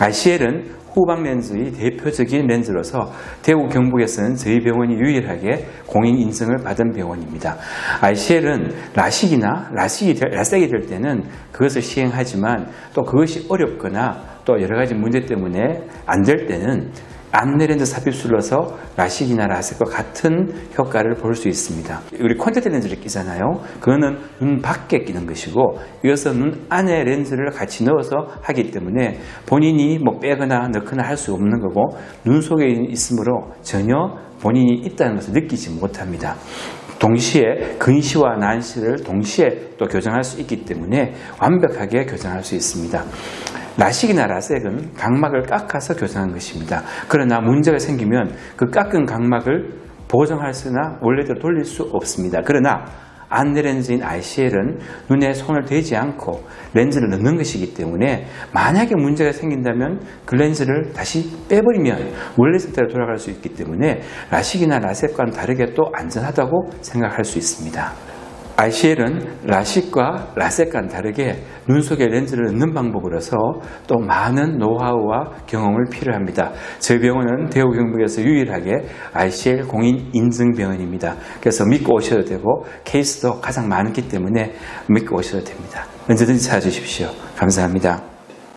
RCL은 후방 렌즈의 대표적인 렌즈로서 대구 경북에서는 저희 병원이 유일하게 공인 인증을 받은 병원입니다. RCL은 라식이나 라식이 될- 라섹이 될 때는 그것을 시행하지만 또 그것이 어렵거나 또 여러 가지 문제 때문에 안 될 때는 안내렌즈 삽입술을 넣어서 라식이나 라섹과 같은 효과를 볼 수 있습니다. 우리 콘택트 렌즈를 끼잖아요. 그거는 눈 밖에 끼는 것이고 이것은 눈 안에 렌즈를 같이 넣어서 하기 때문에 본인이 뭐 빼거나 넣거나 할 수 없는 거고 눈 속에 있으므로 전혀 본인이 있다는 것을 느끼지 못합니다. 동시에 근시와 난시를 동시에 또 교정할 수 있기 때문에 완벽하게 교정할 수 있습니다. 라식이나 라섹은 각막을 깎아서 교정한 것입니다. 그러나 문제가 생기면 그 깎은 각막을 보정할 수나 원래대로 돌릴 수 없습니다. 그러나 안내 렌즈인 ICL은 눈에 손을 대지 않고 렌즈를 넣는 것이기 때문에 만약에 문제가 생긴다면 그 렌즈를 다시 빼버리면 원래 상태로 돌아갈 수 있기 때문에 라식이나 라섹과는 다르게 또 안전하다고 생각할 수 있습니다. ICL은 라식과 라섹과는 다르게 눈 속에 렌즈를 넣는 방법으로서 또 많은 노하우와 경험을 필요합니다. 저희 병원은 대구 경북에서 유일하게 ICL 공인 인증 병원입니다. 그래서 믿고 오셔도 되고 케이스도 가장 많기 때문에 믿고 오셔도 됩니다. 언제든지 찾아주십시오. 감사합니다.